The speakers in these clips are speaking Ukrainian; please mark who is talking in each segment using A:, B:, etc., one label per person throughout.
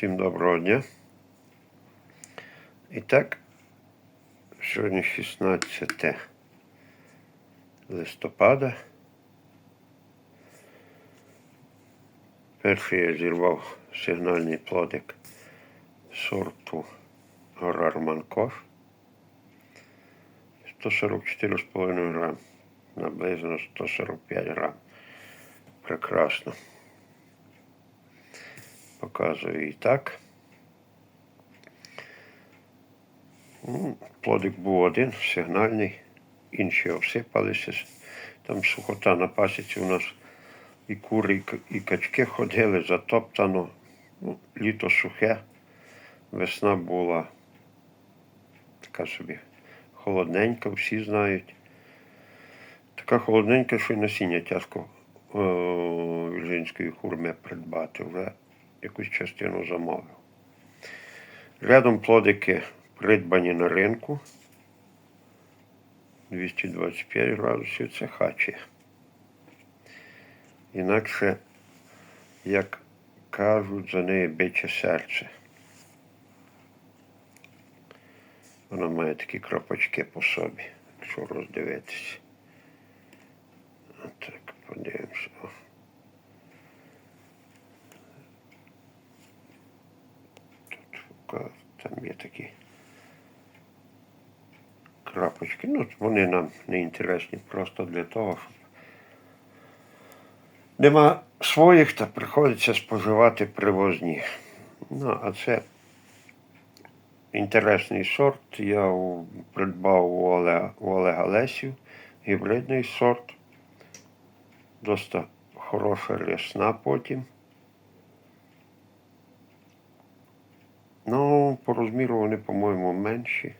A: Всім доброго дня. І так, сьогодні 16 листопада. Перший я зірвав сигнальний плодик сорту Горар Манкош. 144,5 грам. Наблизно 145 грам. Прекрасно. Показую і так. Ну, Плодик був один, сигнальний, інші обсипалися. Там сухота на пасіці у нас і кури, і качки ходили, затоптано. Ну, літо сухе, весна була така собі холодненька, всі знають. Така холодненька, що й насіння тяжко вільжинської хурми придбати. Вже якусь частину замовив. Рядом плодики придбані на ринку. 225 градусів це хачі. Інакше, як кажуть, за неї биче серце. Вона має такі крапочки по собі, якщо роздивитися. Так, подивимося. О. Там є такі крапочки. Ну, вони нам не інтересні просто для того, щоб нема своїх, та приходиться споживати привозні. Ну, а це інтересний сорт. Я придбав у Олега, у Олега Лесів гібридний сорт. Доста хороша рясна потім. Ну, по розміру вони, по-моєму, менші.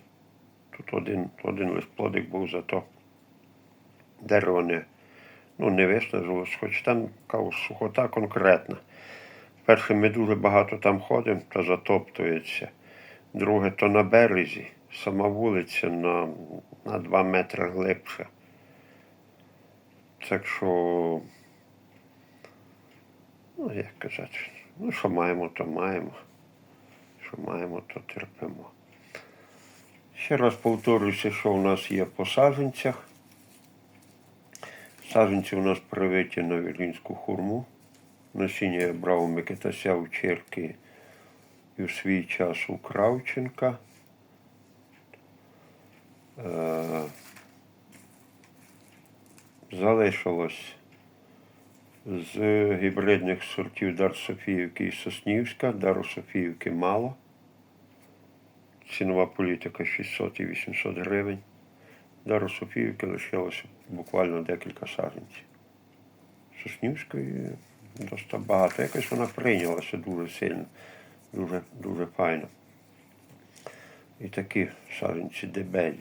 A: Тут один, один лише плодик був зато дерево не, ну, не виснажилось, хоч там сухота конкретна. Перше, ми дуже багато там ходимо, то затоптується. Друге, то на березі, сама вулиця на, на 2 метри глибша. Так що, ну, як казати, ну, що маємо, то маємо. Що маємо, то терпимо. Ще раз повторюся, що у нас є по саджанцях. Саджанці у нас привиті на віргінську хурму. Насіння я брав у Микитася у Черки і в свій час у Кравченка. Е, залишилось з гібридних сортів Дар Софіївки і Соснівська. Дару Софіївки мало. Цінова політика 600 і 800 гривень. Дару Софіївки лишилося буквально декілька саджанців. Соснівської досить багато. Якось вона прийнялася дуже сильно, дуже, дуже файно. І такі саджанці дебелі.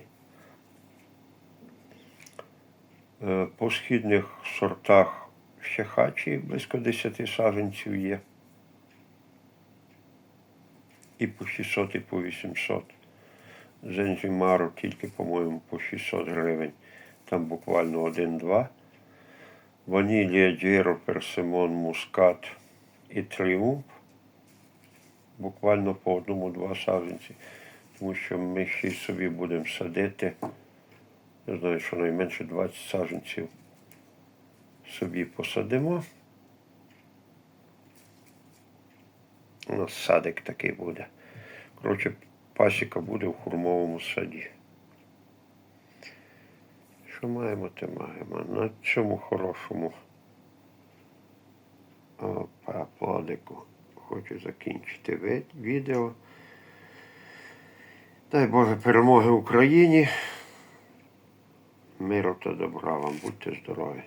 A: Е, По східних сортах ще хачі близько 10 саджанців є. І по 600, і по 800. Зензімару тільки, по-моєму, по 600 гривень. Там буквально один-два. Ванілія, Джеро, Персимон, Мускат і Тріумф. Буквально по одному-два саджанці. Тому що ми ще собі будемо садити. Я знаю, що найменше 20 саджанців собі посадимо. У нас садик такий буде. Коротше, пасіка буде в хурмовому саді. Що маємо, те маємо. На цьому хорошому опа, плодику хочу закінчити відео. Дай Боже перемоги Україні. Миру та добра вам, будьте здорові.